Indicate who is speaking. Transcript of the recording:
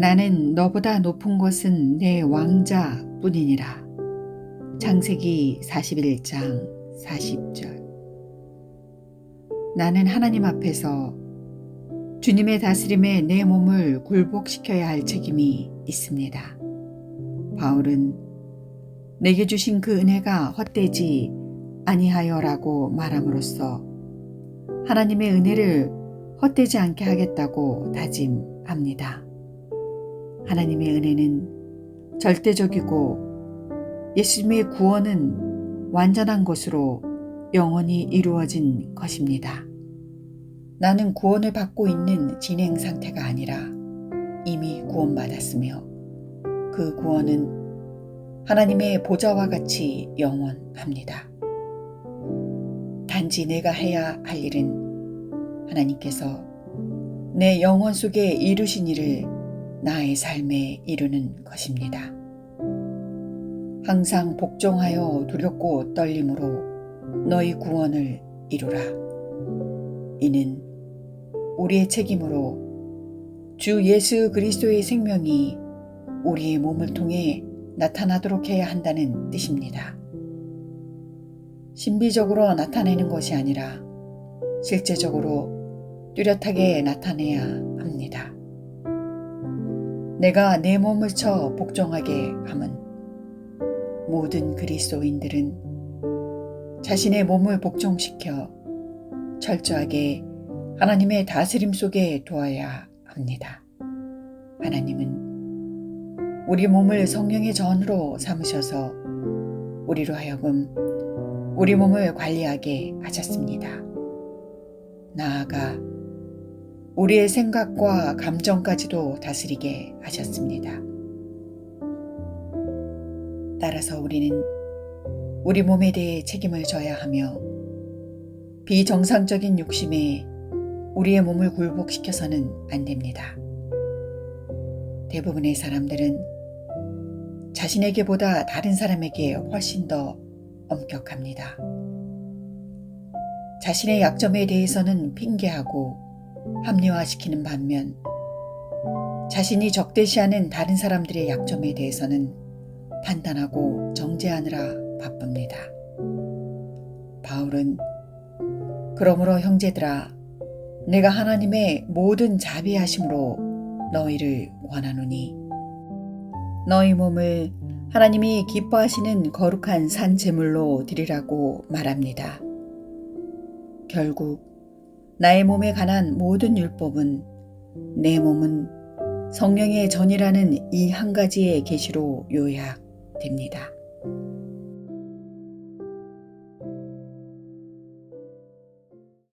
Speaker 1: 나는 너보다 높은 것은 내 왕자 뿐이니라. 창세기 41장 40절. 나는 하나님 앞에서 주님의 다스림에 내 몸을 굴복시켜야 할 책임이 있습니다. 바울은 내게 주신 그 은혜가 헛되지 아니하여라고 말함으로써 하나님의 은혜를 헛되지 않게 하겠다고 다짐합니다. 하나님의 은혜는 절대적이고 예수님의 구원은 완전한 것으로 영원히 이루어진 것입니다. 나는 구원을 받고 있는 진행 상태가 아니라 이미 구원받았으며 그 구원은 하나님의 보좌와 같이 영원합니다. 단지 내가 해야 할 일은 하나님께서 내 영혼 속에 이루신 일을 나의 삶에 이루는 것입니다. 항상 복종하여 두렵고 떨림으로 너희 구원을 이루라. 이는 우리의 책임으로 주 예수 그리스도의 생명이 우리의 몸을 통해 나타나도록 해야 한다는 뜻입니다. 신비적으로 나타내는 것이 아니라 실제적으로 뚜렷하게 나타내야 합니다. 내가 내 몸을 쳐 복종하게 함은 모든 그리스도인들은 자신의 몸을 복종시켜 철저하게 하나님의 다스림 속에 두어야 합니다. 하나님은 우리 몸을 성령의 전으로 삼으셔서 우리로 하여금 우리 몸을 관리하게 하셨습니다. 나아가 우리의 생각과 감정까지도 다스리게 하셨습니다. 따라서 우리는 우리 몸에 대해 책임을 져야 하며 비정상적인 욕심에 우리의 몸을 굴복시켜서는 안 됩니다. 대부분의 사람들은 자신에게보다 다른 사람에게 훨씬 더 엄격합니다. 자신의 약점에 대해서는 핑계하고 합리화시키는 반면 자신이 적대시하는 다른 사람들의 약점에 대해서는 판단하고 정죄하느라 바쁩니다. 바울은 그러므로 형제들아 내가 하나님의 모든 자비하심으로 너희를 원하노니 너희 몸을 하나님이 기뻐하시는 거룩한 산 제물로 드리라고 말합니다. 결국 나의 몸에 관한 모든 율법은 내 몸은 성령의 전이라는 이 한 가지의 계시로 요약됩니다.